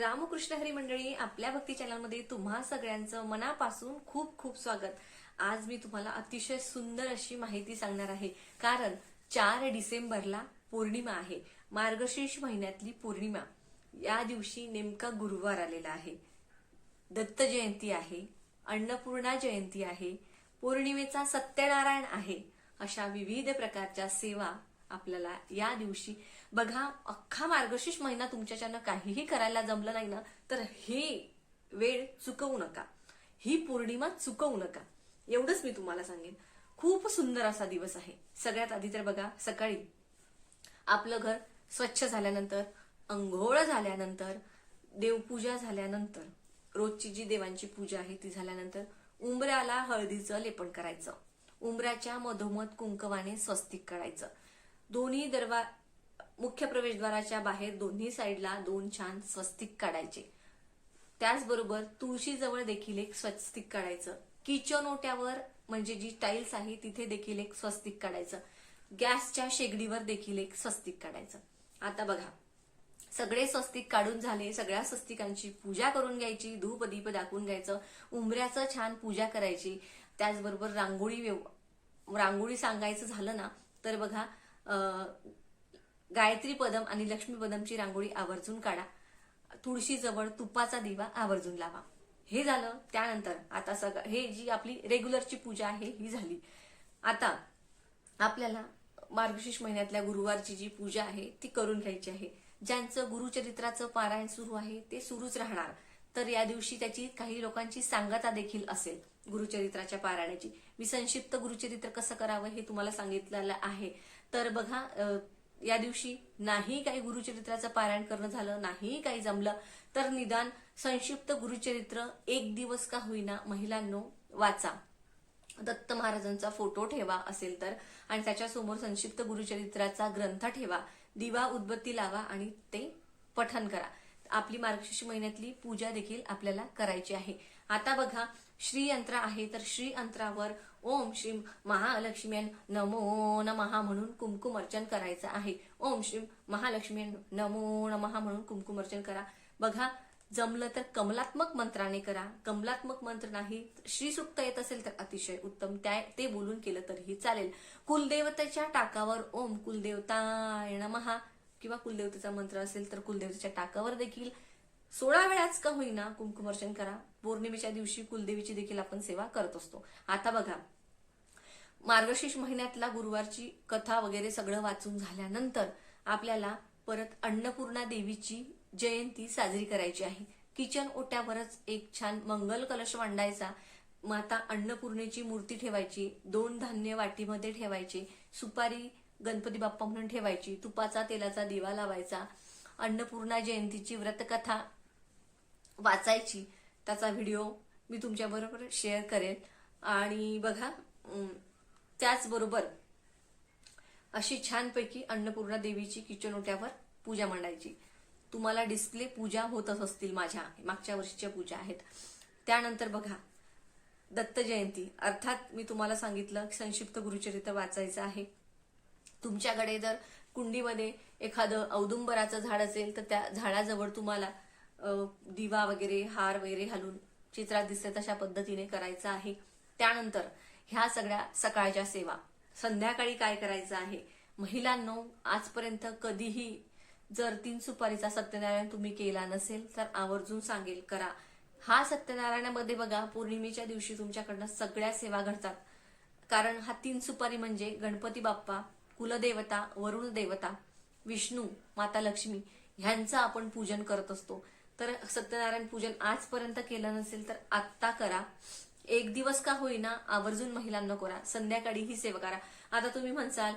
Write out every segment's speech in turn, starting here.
रामकृष्ण हरी मंडळी आपल्या भक्ती चॅनलमध्ये तुम्हा सगळ्यांचं मनापासून खूप खूप स्वागत. आज मी तुम्हाला अतिशय सुंदर अशी माहिती सांगणार आहे. कारण चार डिसेंबरला पौर्णिमा आहे. मार्गशीर्ष महिन्यातली पौर्णिमा. या दिवशी नेमका गुरुवार आलेला आहे. दत्त जयंती आहे. अन्नपूर्णा जयंती आहे. पौर्णिमेचा सत्यनारायण आहे. अशा विविध प्रकारच्या सेवा आपल्याला या दिवशी. बघा अख्खा मार्गशीर्ष महिना तुमच्याच्यानं काहीही करायला जमलं नाही ना तर हे वेळ चुकवू नका. ही पौर्णिमा चुकवू नका. एवढंच मी तुम्हाला सांगेन. खूप सुंदर असा दिवस आहे. सगळ्यात आधी तर बघा सकाळी आपलं घर स्वच्छ झाल्यानंतर अंघोळ झाल्यानंतर देवपूजा झाल्यानंतर रोजची जी देवांची पूजा आहे ती झाल्यानंतर उंबऱ्याला हळदीचं लेपन करायचं. उंबऱ्याच्या मधोमध कुंकवाने स्वस्तिक करायचं. दोन्ही दरवा मुख्य प्रवेशद्वाराच्या बाहेर दोन्ही साईडला दोन छान स्वस्तिक काढायचे. त्याचबरोबर तुळशीजवळ देखील एक स्वस्तिक काढायचं. किचन ओट्यावर म्हणजे जी टाईल्स आहे तिथे देखील एक स्वस्तिक काढायचं. गॅसच्या शेगडीवर देखील एक स्वस्तिक काढायचं. आता बघा सगळे स्वस्तिक काढून झाले सगळ्या स्वस्तिकांची पूजा करून घ्यायची धूप दीप दाखवून घ्यायचं उंबऱ्याचं छान पूजा करायची. त्याचबरोबर रांगोळी व्यव रांगोळी सांगायचं झालं ना तर बघा गायत्री पदम आणि लक्ष्मी पदमची रांगोळी आवर्जून काढा. तुळशीजवळ तुपाचा दिवा आवर्जून लावा. हे झालं त्यानंतर आता सगळं हे जी आपली रेग्युलरची पूजा आहे ही झाली. आता आपल्याला मार्गशीर्ष महिन्यातल्या गुरुवारची जी पूजा आहे ती करून घ्यायची आहे. ज्यांचं गुरुचरित्राचं पारायण सुरू आहे ते सुरूच राहणार. तर या दिवशी त्याची काही लोकांची सांगता देखील असेल. गुरुचरित्राच्या पारायणाची. मी संक्षिप्त गुरुचरित्र कसं करावं हे तुम्हाला सांगितलेलं आहे. तर बघा या दिवशी नाही काही गुरुचरित्राचं पारायण करणं झालं नाही काही जमलं तर निदान संक्षिप्त गुरुचरित्र एक दिवस का होईना महिलांनो वाचा. दत्त महाराजांचा फोटो ठेवा असेल तर आणि त्याच्यासमोर संक्षिप्त गुरुचरित्राचा ग्रंथ ठेवा दिवा उदबत्ती लावा आणि ते पठन करा. आपली मार्गशीर्ष महिन्यातली पूजा देखील आपल्याला करायची आहे. आता बघा श्रीयंत्र आहे तर श्रीयंत्रावर ओम श्री महालक्ष्मी नमो नमहा म्हणून कुमकुम अर्चन करायचं आहे. ओम श्री महालक्ष्मी नमो नमहा म्हणून कुमकुम अर्चन करा. बघा जमलं तर कमलात्मक मंत्राने करा. कमलात्मक मंत्र नाही श्रीसुक्त येत असेल तर अतिशय उत्तम. त्या ते बोलून केलं तरीही चालेल. कुलदेवतेच्या टाकावर ओम कुलदेवताय नमहा किंवा कुलदेवतेचा मंत्र असेल तर कुलदेवतेच्या टाकावर देखील सोळा वेळाच का होईना कुंकुमर्शन करा. पौर्णिमेच्या दिवशी कुलदेवीची देखील आपण सेवा करत असतो. आता बघा मार्गशीर्ष महिन्यातला गुरुवारची कथा वगैरे सगळं वाचून झाल्यानंतर आपल्याला परत अन्नपूर्णा देवीची जयंती साजरी करायची आहे. किचन ओट्यावरच एक छान मंगल कलश मांडायचा. माता अन्नपूर्णेची मूर्ती ठेवायची दोन धान्य वाटीमध्ये ठेवायचे सुपारी गणपती बाप्पा म्हणून ठेवायची. तुपाचा तेलाचा दिवा लावायचा. अन्नपूर्णा जयंतीची व्रतकथा वाचायची. त्याचा व्हिडिओ मी तुमच्याबरोबर शेअर करेन. आणि बघा त्याचबरोबर अशी छानपैकी अन्नपूर्णा देवीची किचन ओट्यावर पूजा मांडायची. तुम्हाला डिस्प्ले पूजा होतच असतील माझ्या. मागच्या वर्षीच्या पूजा आहेत. त्यानंतर बघा दत्त जयंती. अर्थात मी तुम्हाला सांगितलं संक्षिप्त गुरुचरित्र वाचायचं आहे. तुमच्याकडे जर कुंडीमध्ये एखादं औदुंबराचं झाड असेल तर त्या झाडाजवळ तुम्हाला दिवा वगैरे हार वगैरे घालून चित्रात दिसते तशा पद्धतीने करायचं आहे. त्यानंतर ह्या सगळ्या सकाळच्या सेवा. संध्याकाळी काय करायचं आहे? महिलांनो आजपर्यंत कधीही जर तीन सुपारीचा सत्यनारायण तुम्ही केला नसेल तर आवर्जून सांगेल करा. हा सत्यनारायणामध्ये बघा पौर्णिमेच्या दिवशी तुमच्याकडनं सगळ्या सेवा घडतात. कारण हा तीन सुपारी म्हणजे गणपती बाप्पा कुलदेवता वरुण देवता विष्णू माता लक्ष्मी ह्यांचं आपण पूजन करत असतो. तर सत्यनारायण पूजन आजपर्यंत केलं नसेल तर आत्ता करा. एक दिवस का होईना आवर्जून महिलांना करा. संध्याकाळी ही सेवा करा. आता तुम्ही म्हणसाल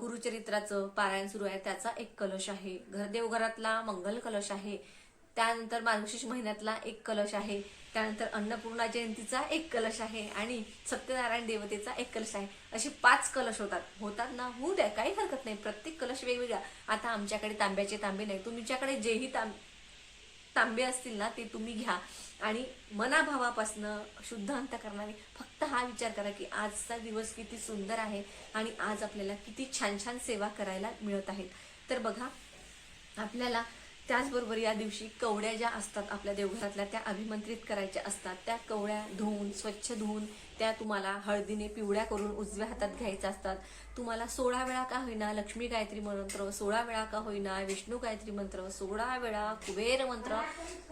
गुरुचरित्राचं पारायण सुरू आहे. त्याचा एक कलश आहे. घर देवघरातला मंगल कलश आहे. त्यानंतर मार्गशीर्ष महिन्यातला एक कलश आहे. त्यानंतर अन्नपूर्णा जयंतीचा एक कलश आहे आणि सत्यनारायण देवतेचा एक कलश आहे. असे पाच कलश होतात. होतात ना? होऊ द्या. काही हरकत नाही. प्रत्येक कलश वेगवेगळा. आता आमच्याकडे तांब्याचे तांबे नाही. तुमच्याकडे जेही तांब तांबे असतील ना ते तुम्ही घ्या. आणि मनाभावापासनं शुद्ध अंतकरणाने फक्त हा विचार करा की आजचा दिवस किती सुंदर आहे आणि आज आपल्याला किती छान छान सेवा करायला मिळत आहेत. तर बघा आपल्याला त्याचबरोबर या दिवशी कवड्या ज्या असतात आपल्या देवघरातल्या त्या अभिमंत्रित करायच्या असतात. त्या कवड्या धुवून स्वच्छ धुवून त्या तुम्हाला हळदीने पिवळ्या करून उजव्या हातात घ्यायच्या असतात. तुम्हाला सोळा वेळा का होईना लक्ष्मी गायत्री मंत्र सोळा वेळा का होईना विष्णू गायत्री मंत्र सोळा वेळा कुबेर मंत्र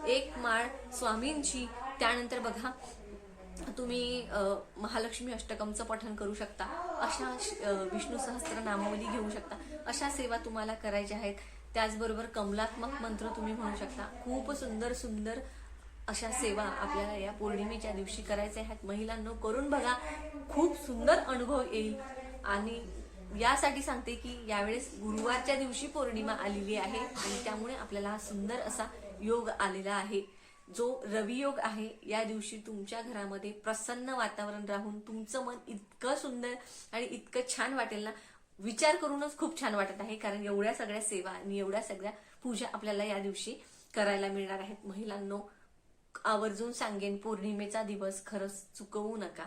एक माळ स्वामींची. त्यानंतर बघा तुम्ही महालक्ष्मी अष्टकमचं पठन करू शकता. अशा विष्णू सहस्त्र नामावली घेऊ शकता. अशा सेवा तुम्हाला करायच्या आहेत. त्याचबरोबर कमलात्मक मंत्र तुम्ही म्हणू शकता. खूप सुंदर सुंदर अशा सेवा आपल्याला या पौर्णिमेच्या दिवशी करायच्या ह्यात महिलांनो करून बघा. खूप सुंदर अनुभव येईल. आणि यासाठी सांगते की यावेळेस गुरुवारच्या दिवशी पौर्णिमा आलेली आहे आणि त्यामुळे आपल्याला हा सुंदर असा योग आलेला आहे. जो रवियोग आहे या दिवशी तुमच्या घरामध्ये प्रसन्न वातावरण राहून तुमचं मन इतकं सुंदर आणि इतकं छान वाटेल ना विचार करूनच खूप छान वाटत आहे कारण एवढ्या सगळ्या सेवा आणि एवढ्या सगळ्या पूजा आपल्याला या दिवशी करायला मिळणार आहेत. महिलांनो आवर्जून सांगेन पौर्णिमेचा दिवस खरंच चुकवू नका.